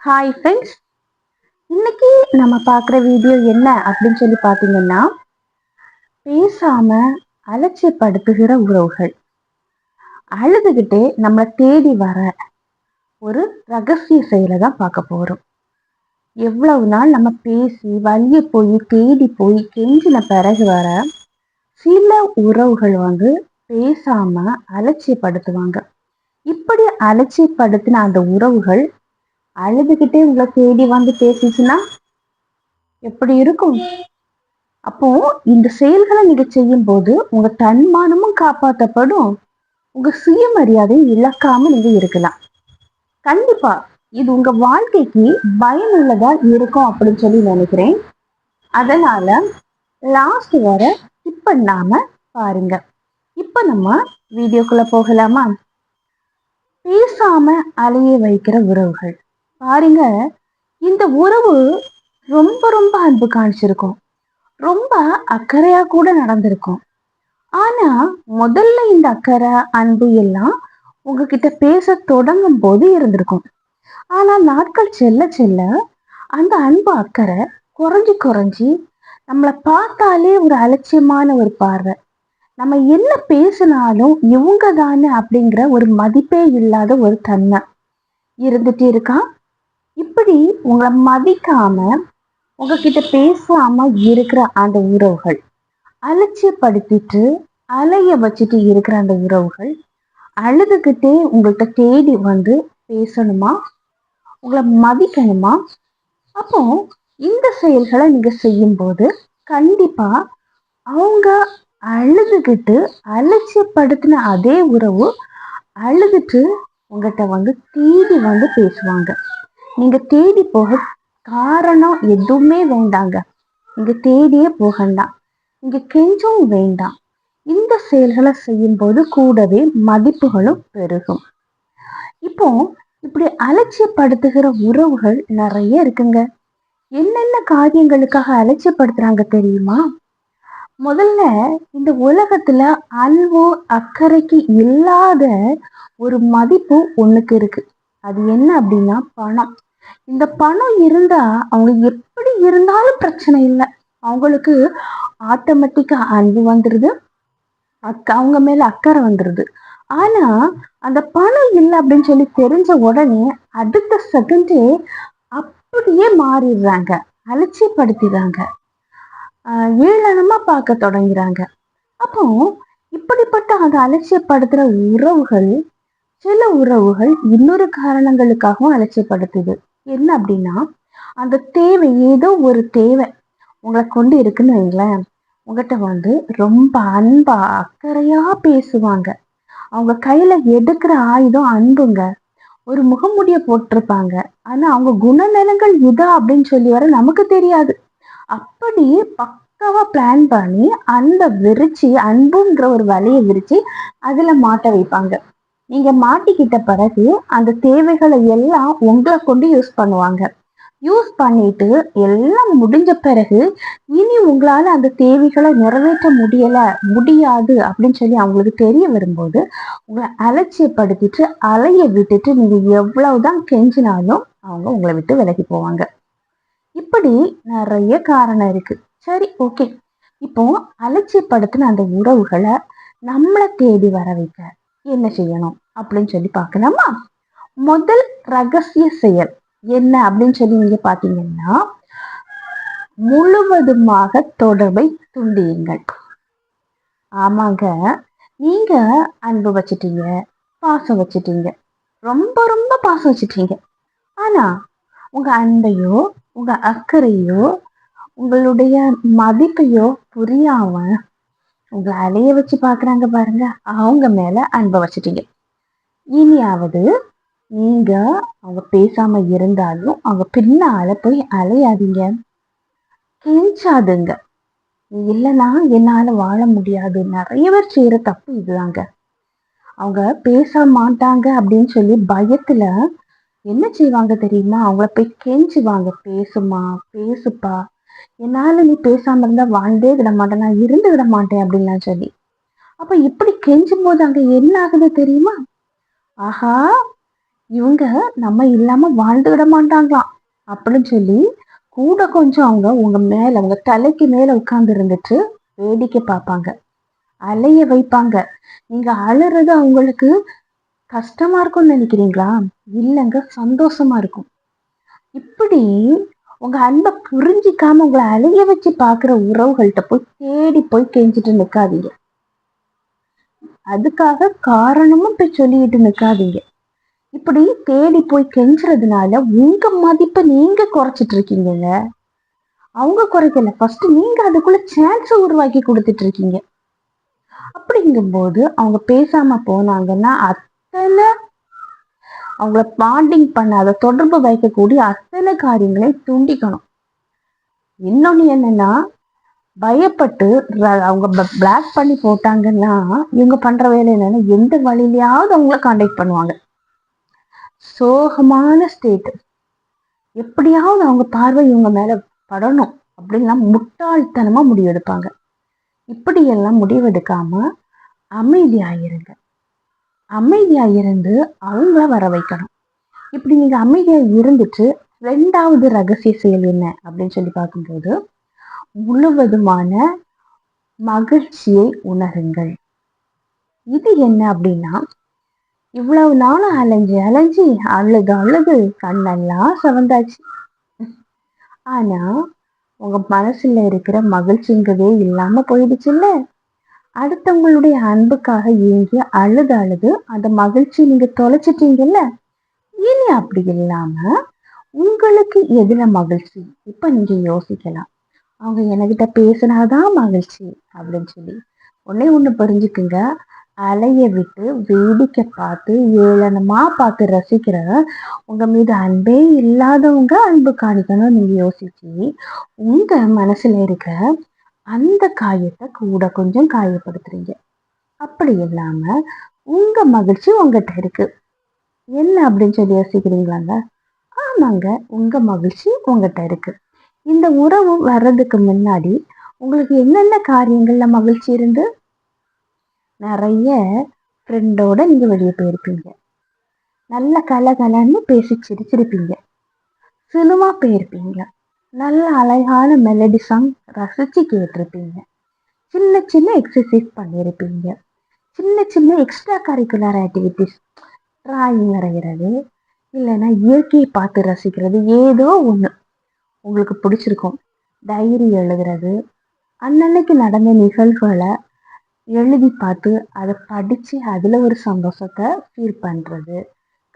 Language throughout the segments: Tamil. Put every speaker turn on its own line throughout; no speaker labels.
ஹாய் ஃப்ரெண்ட்ஸ் இன்னைக்கு நம்ம பார்க்குற வீடியோ என்ன அப்படின்னு சொல்லி பார்த்தீங்கன்னா பேசாம அலட்சியப்படுத்துகிற உறவுகள். அழுதுகிட்டே நம்மளை தேடி வர ஒரு ரகசிய செயலை தான் பார்க்க போகிறோம் எவ்வளவு நாள் நம்ம பேசி வழிய போய் தேடி போய் கெஞ்சின பிறகு வர சில உறவுகள் வந்து பேசாம அலட்சியப்படுத்துவாங்க. இப்படி அலட்சியப்படுத்தின அந்த உறவுகள் அழுதுகிட்டே உங்களை தேடி வந்து பேசிச்சுன்னா எப்படி இருக்கும்? அப்போ இந்த செயல்களை நீங்க செய்யும் போது உங்க தன்மானமும் காப்பாற்றப்படும் உங்க சுயமரியாதையும் இழக்காம நீங்க இருக்கலாம். கண்டிப்பா இது உங்க வாழ்க்கைக்கு பயனுள்ளதா இருக்கும் அப்படின்னு சொல்லி நினைக்கிறேன். அதனால லாஸ்ட் வர ஸ்கிப் பண்ணாம பாருங்க. இப்ப நம்ம வீடியோக்குள்ள போகலாமா? பேசாம அலைய வைக்கிற உறவுகள். பாருங்க. இந்த உறவு ரொம்ப ரொம்ப அன்பு காணிச்சிருக்கும். ரொம்ப அக்கறையா கூட நடந்திருக்கும். ஆனா முதல்ல இந்த அக்கறை அன்பு எல்லாம் உங்ககிட்ட பேச தொடங்கும் போது இருந்திருக்கும். ஆனா நாட்கள் செல்ல செல்ல அந்த அன்பு அக்கறை குறைஞ்சி குறைஞ்சி நம்மளை பார்த்தாலே ஒரு அலட்சியமான ஒரு பார்வை. நம்ம என்ன பேசினாலும் இவங்க தானே அப்படிங்கிற ஒரு மதிப்பே இல்லாத ஒரு தன்மை. இருந்துட்டு இருக்கான் இப்படி உங்களை மதிக்காம உங்ககிட்ட பேசாம இருக்கிற அந்த உறவுகள் அலட்சியப்படுத்திட்டு அலைய வச்சுட்டு இருக்கிற அந்த உறவுகள் அழுதுகிட்டே உங்கள்கிட்ட தேடி வந்து பேசணுமா? உங்களை மதிக்கணுமா? அப்போ இந்த செயல்களை நீங்க செய்யும்போது கண்டிப்பா அவங்க அழுதுகிட்டு அலட்சியப்படுத்தின அதே உறவு அழுதுட்டு உங்ககிட்ட வந்து தேடி வந்து பேசுவாங்க. நீங்க தேடி போக காரணம் எதுவுமே வேண்டாங்க. நீங்க தேடியே போகண்டாம் நீங்க கெஞ்சும் வேண்டாம். இந்த செயல்களை செய்யும்போது கூடவே மதிப்புகளும் பெருகும். இப்போ இப்படி அலட்சியப்படுத்துகிற உறவுகள் நிறைய இருக்குங்க. என்னென்ன காரியங்களுக்காக அலட்சியப்படுத்துறாங்க தெரியுமா? முதல்ல இந்த உலகத்துல அல்வோ அக்கறைக்கு இல்லாத ஒரு மதிப்பு ஒண்ணுக்கு இருக்கு. அது என்ன அப்படின்னா பணம். இந்த பணம் இருந்தா அவங்க எப்படி இருந்தாலும் பிரச்சனை இல்லை. அவங்களுக்கு ஆட்டோமேட்டிக்கா அன்பு வந்துடுது அக்கா அவங்க மேல அக்கறை வந்துடுது ஆனா அந்த பணம் இல்லை அப்படின்னு சொல்லி தெரிஞ்ச உடனே அடுத்த செகண்டே அப்படியே மாறிடுறாங்க. அலட்சியப்படுத்திடுறாங்க. ஏளனமா பார்க்க தொடங்கிறாங்க. அப்போ இப்படிப்பட்ட அந்த அலட்சியப்படுத்துற உறவுகள் சில உறவுகள் இன்னொரு காரணங்களுக்காகவும் அலட்சியப்படுத்துது. என்ன அப்படின்னா அந்த தேவை ஏதோ ஒரு தேவை உங்களை கொண்டு இருக்குன்னு வைங்களேன். உங்ககிட்ட வந்து ரொம்ப அன்பா அக்கறையா பேசுவாங்க. அவங்க கையில எடுக்கிற ஆயுதம் அன்புங்க. ஒரு முகமுடிய போட்டிருப்பாங்க. ஆனா அவங்க குணநலங்கள் இதா அப்படின்னு சொல்லி வர நமக்கு தெரியாது. அப்படி பக்காவா பிளான் பண்ணி அந்த விரிச்சு அன்புன்ற ஒரு வலையை விரிச்சு அதுல மாட்ட வைப்பாங்க. நீங்க மாட்டிக்கிட்ட பிறகு அந்த தேவைகளை எல்லாம் உங்களை கொண்டு யூஸ் பண்ணுவாங்க. யூஸ் பண்ணிட்டு எல்லாம் முடிஞ்ச பிறகு இனி உங்களால அந்த தேவைகளை நிறைவேற்ற முடியல முடியாது அப்படின்னு சொல்லி அவங்களுக்கு தெரிய வரும்போது உங்களை அலட்சியப்படுத்திட்டு அலைய விட்டுட்டு நீங்க எவ்வளவுதான் கெஞ்சினாலும் அவங்க உங்களை விட்டு விலகி போவாங்க. இப்படி நிறைய காரணம் இருக்கு. சரி ஓகே இப்போ அலட்சியப்படுத்தின அந்த உறவுகளை நம்மளை தேடி வர வைக்க என்ன செய்யணும் அப்படின்னு சொல்லி பார்க்கலாமா? முதல் ரகசிய செயல் என்ன அப்படின்னு சொல்லி நீங்க பாத்தீங்கன்னா முழுவதுமாக தொடர்பை துண்டியுங்கள். ஆமாங்க. நீங்க அன்பு வச்சிட்டீங்க பாசம் வச்சிட்டீங்க. ரொம்ப ரொம்ப பாசம் வச்சிட்டீங்க. ஆனா உங்க அன்பையோ உங்க அக்கறையோ உங்களுடைய மதிப்பையோ புரியாம உங்களை அலைய வச்சு பாக்குறாங்க பாருங்க. அவங்க மேல அன்பை வச்சுட்டீங்க. இனியாவது நீங்க அவங்க பேசாம இருந்தாலும் அவங்க பின்னால போய் அலையாதீங்க. கெஞ்சாதுங்க. இல்லைன்னா என்னால வாழ முடியாது. நிறைய பேர் செய்யற தப்பு இதுதாங்க. அவங்க பேச மாட்டாங்க அப்படின்னு சொல்லி பயத்துல என்ன செய்வாங்க தெரியுமா? அவங்கள போய் கெஞ்சுவாங்க. பேசுமா? பேசுப்பா. என்னால நீ பேசாம இருந்தா வாழ்ந்தே விட மாட்டேன். நான் இருந்து விட மாட்டேன் அப்படின்லாம் சொல்லி. அப்ப இப்படி கெஞ்சும் போது அங்க என்ன ஆகுது தெரியுமா? ஆஹா இவங்க நம்ம இல்லாம வாழ்ந்து விட மாட்டாங்களாம் அப்படின்னு சொல்லி கூட கொஞ்சம் அவங்க உங்க மேல உங்க தலைக்கு மேல உட்கார்ந்து இருந்துட்டு வேடிக்கை பார்ப்பாங்க. அலைய வைப்பாங்க. நீங்க அழுறது அவங்களுக்கு கஷ்டமா இருக்கும்னு நினைக்கிறீங்களா? இல்லைங்க சந்தோஷமா இருக்கும். இப்படி உங்க அன்பை புரிஞ்சிக்காம உங்களை அலைய வச்சு பாக்குற உறவுகள்கிட்ட போய் தேடி போய் கெஞ்சிட்டு நிக்காதீங்க. அதுக்காக காரணமும் போய் சொல்லிட்டு நிக்காதீங்க. இப்படி தேடி போய் கெஞ்சுறதுனால உங்க மதிப்பை நீங்க குறைச்சிட்டு இருக்கீங்கங்க. அவங்க குறைக்கல. ஃபர்ஸ்ட் நீங்க அதுக்குள்ள சான்ஸ் உருவாக்கி கொடுத்துட்டு இருக்கீங்க. அப்படிங்கும்போது அவங்க பேசாம போனாங்கன்னா அத்தனை அவங்கள பாண்டிங் பண்ண அதை தொடர்பு வைக்கக்கூடிய அத்தனை காரியங்களை துண்டிக்கணும். இன்னொன்று என்னன்னா பயப்பட்டு அவங்க பிளாக் பண்ணி போட்டாங்கன்னா இவங்க பண்ற வேலை என்னன்னா எந்த வழியிலையாவது அவங்கள காண்டாக்ட் பண்ணுவாங்க. சோகமான ஸ்டேட் எப்படியாவது அவங்க பார்வை இவங்க மேல படணும் அப்படின்லாம் முட்டாள்தனமா முடிவெடுப்பாங்க. இப்படியெல்லாம் முடிவெடுக்காம அமைதியாயிருங்க அமைதியாக இருந்து அவங்கள வர வைக்கணும். இப்படி நீங்கள் அமைதியாக இருந்துட்டு ரெண்டாவது ரகசிய செயல் என்ன அப்படின்னு சொல்லி பார்க்கும்போது முழுவதுமான மகிழ்ச்சியை உணருங்கள். இது என்ன அப்படின்னா இவ்வளவு நாளும் அலைஞ்சு அலைஞ்சு அழுது அழுது கண்ணெல்லாம் சவந்தாச்சு. ஆனா உங்க மனசுல இருக்கிற மகிழ்ச்சிங்கிறதே இல்லாம போயிடுச்சுல்ல? அடுத்தவங்களுடைய அன்புக்காக ஏங்கி அழுது அழுது அந்த மகிழ்ச்சி நீங்க தொலைச்சிட்டீங்கல்ல? இனி அப்படி இல்லாம உங்களுக்கு எதுல மகிழ்ச்சி. இப்ப நீங்க யோசிக்கலாம். அவங்க என்கிட்ட பேசினாதான் மகிழ்ச்சி அப்படின்னு சொல்லி. ஒன்னே ஒண்ணு புரிஞ்சுக்குங்க. அலைய விட்டு வேடிக்கை பார்த்து ஏளனமா பார்த்து ரசிக்கிற உங்க மீது அன்பே இல்லாதவங்க அன்பு காணிக்கணும் நீங்க யோசிச்சு உங்க மனசுல இருக்க அந்த காயத்தை கூட கொஞ்சம் காயப்படுத்துறீங்க. அப்படி இல்லாம உங்க மகிழ்ச்சி உங்ககிட்ட இருக்கு. என்ன அப்படின்னு சொல்லி யோசிக்கிறீங்களாங்க? ஆமாங்க உங்க மகிழ்ச்சி உங்ககிட்ட இருக்கு. இந்த உறவு வர்றதுக்கு முன்னாடி உங்களுக்கு என்னென்ன காரியங்கள்ல மகிழ்ச்சி இருந்து? நிறைய ஃப்ரெண்டோட நீங்க வெளியே போயிருப்பீங்க. நல்ல கலகலன்னு பேசி சிரிச்சிருப்பீங்க. சினிமா போயிருப்பீங்க. நல்ல அழகான மெலடி சாங் ரசிச்சு கேட்டிருப்பீங்க. சின்ன சின்ன எக்ஸசைஸ் பண்ணியிருப்பீங்க சின்ன சின்ன எக்ஸ்ட்ரா கரிக்குலர் ஆக்டிவிட்டிஸ் டிராயிங் வரைகிறது இல்லைன்னா இயற்கையை பார்த்து ரசிக்கிறது ஏதோ ஒன்று உங்களுக்கு பிடிச்சிருக்கும். டைரி எழுதுறது அன்னன்னைக்கு நடந்த நிகழ்வுகளை எழுதி பார்த்து அதை படித்து அதில் ஒரு சந்தோஷத்தை ஃபீல் பண்ணுறது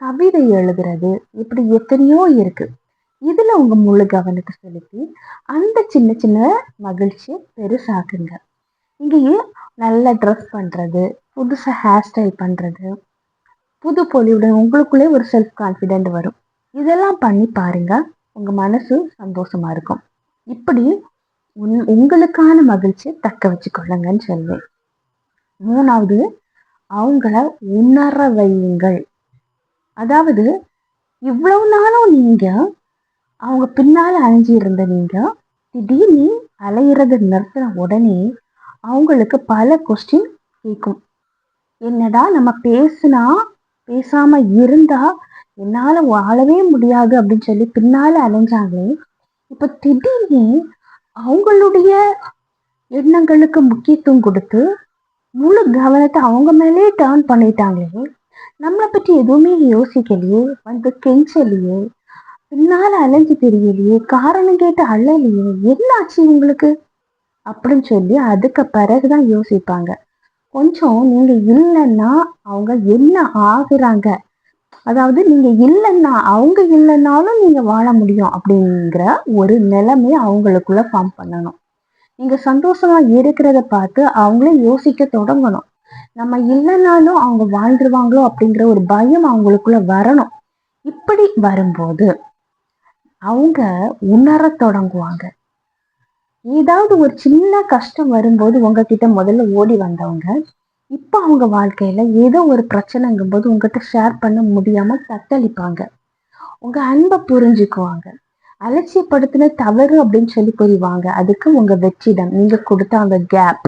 கவிதை எழுதுறது இப்படி எத்தனையோ இருக்குது இதில் உங்கள் முழு கவனத்தை செலுத்தி அந்த சின்ன சின்ன மகிழ்ச்சியை பெருசாக்குங்க. இங்கேயே நல்ல ட்ரெஸ் பண்ணுறது புதுசாக ஹேர் ஸ்டைல் பண்ணுறது புது பொலிவுடன் உங்களுக்குள்ளே ஒரு செல்ஃப் கான்ஃபிடென்ட் வரும். இதெல்லாம் பண்ணி பாருங்க உங்கள் மனசு சந்தோஷமா இருக்கும். இப்படி உன் உங்களுக்கான மகிழ்ச்சியை தக்க வச்சுக்கொள்ளுங்கன்னு சொல்வேன். மூணாவது அவங்கள உணர வையுங்கள். அதாவது இவ்வளவு நாளும் நீங்கள் அவங்க பின்னால் அழிஞ்சு இருந்த நீங்கள் திடீர்னு அலையிறத நிறுத்தின உடனே அவங்களுக்கு பல கொஸ்டின் கேட்கும் என்னடா நம்ம பேசுனா பேசாமல் இருந்தா என்னால் வாழவே முடியாது அப்படின்னு சொல்லி பின்னால் அலைஞ்சாங்களே இப்போ திடீர்னு அவங்களுடைய எண்ணங்களுக்கு முக்கியத்துவம் கொடுத்து முழு கவனத்தை அவங்க மேலே டேர்ன் பண்ணிட்டாங்களே நம்மளை பற்றி எதுவுமே யோசிக்கலையே வந்து கெஞ்சலையே பின்னால அலைஞ்சு தெரியலையே காரணம் கேட்டு அழலையே என்ன ஆச்சு உங்களுக்கு அப்படின்னு சொல்லி அதுக்கு பிறகுதான் யோசிப்பாங்க. கொஞ்சம் நீங்க இல்லைன்னா அவங்க என்ன ஆகுறாங்க? அதாவது நீங்க இல்லைன்னா அவங்க இல்லைன்னாலும் நீங்க வாழ முடியும் அப்படிங்கிற ஒரு நிலைமையை அவங்களுக்குள்ள ஃபார்ம் பண்ணணும். நீங்க சந்தோஷமா இருக்கிறத பார்த்து அவங்களே யோசிக்க தொடங்கணும். நம்ம இல்லைனாலும் அவங்க வாழ்ந்துருவாங்களோ அப்படிங்கிற ஒரு பயம் அவங்களுக்குள்ள வரணும். இப்படி வரும்போது அவங்க உணர தொடங்குவாங்க. ஏதாவது ஒரு சின்ன கஷ்டம் வரும்போது உங்ககிட்ட முதல்ல ஓடி வந்தவங்க இப்போ அவங்க வாழ்க்கையில ஏதோ ஒரு பிரச்சனைங்கும் போது உங்ககிட்ட ஷேர் பண்ண முடியாமல் தத்தளிப்பாங்க. உங்க அன்பை புரிஞ்சுக்குவாங்க. அலட்சியப்படுத்தின தவறு அப்படின்னு சொல்லி புரிவாங்க. அதுக்கு உங்க வெற்றிடம். நீங்கள் கொடுத்த அந்த கேப்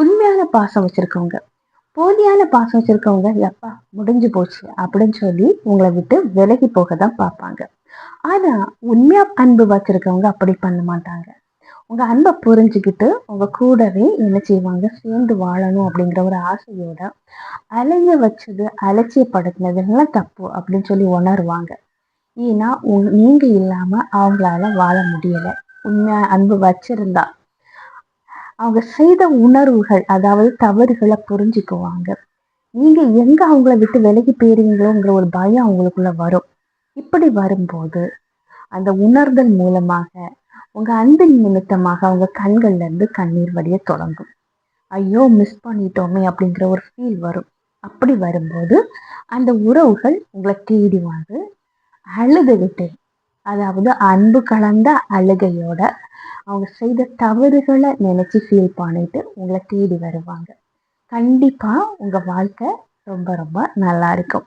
உண்மையான பாசம் வச்சுருக்கவங்க. போலியான பாசம் வச்சுருக்கவங்க எப்பா முடிஞ்சு போச்சு அப்படின்னு சொல்லி உங்களை விட்டு விலகி போக தான் பார்ப்பாங்க. ஆனா உண்மையா அன்பு வச்சிருக்கவங்க அப்படி பண்ண மாட்டாங்க. உங்க அன்பை புரிஞ்சுக்கிட்டு உங்க கூடவே என்ன செய்வாங்க? சேர்ந்து வாழணும் அப்படிங்கிற ஒரு ஆசையோட அலைய வச்சது அலட்சியப்படுத்தினதுலாம் தப்பு அப்படின்னு சொல்லி உணருவாங்க. ஏன்னா உங்க- நீங்க இல்லாம அவங்களால வாழ முடியலை. உண்மையா அன்பு வச்சிருந்தா. அவங்க செய்த உணர்வுகள் அதாவது தவறுகளை புரிஞ்சுக்குவாங்க. நீங்க எங்க அவங்கள விட்டு விலகி போயிருவீங்களோங்கிற ஒரு பயம் அவங்களுக்குள்ள வரும். இப்படி வரும்போது அந்த உணர்தல் மூலமாக உங்க அன்பின் நிமித்தமாக உங்கள் கண்கள்ல இருந்து கண்ணீர் வடிய தொடங்கும். ஐயோ மிஸ் பண்ணிட்டோமே அப்படிங்கிற ஒரு ஃபீல் வரும். அப்படி வரும்போது அந்த உறவுகள் உங்களை தேடி வந்து அழுதுகிட்டே அதாவது அன்பு கலந்த அழுகையோட அவங்க செய்த தவறுகளை நினைச்சு ஃபீல் பண்ணிட்டு உங்களை தேடி வருவாங்க. கண்டிப்பா உங்க வாழ்க்கை ரொம்ப ரொம்ப நல்லா இருக்கும்.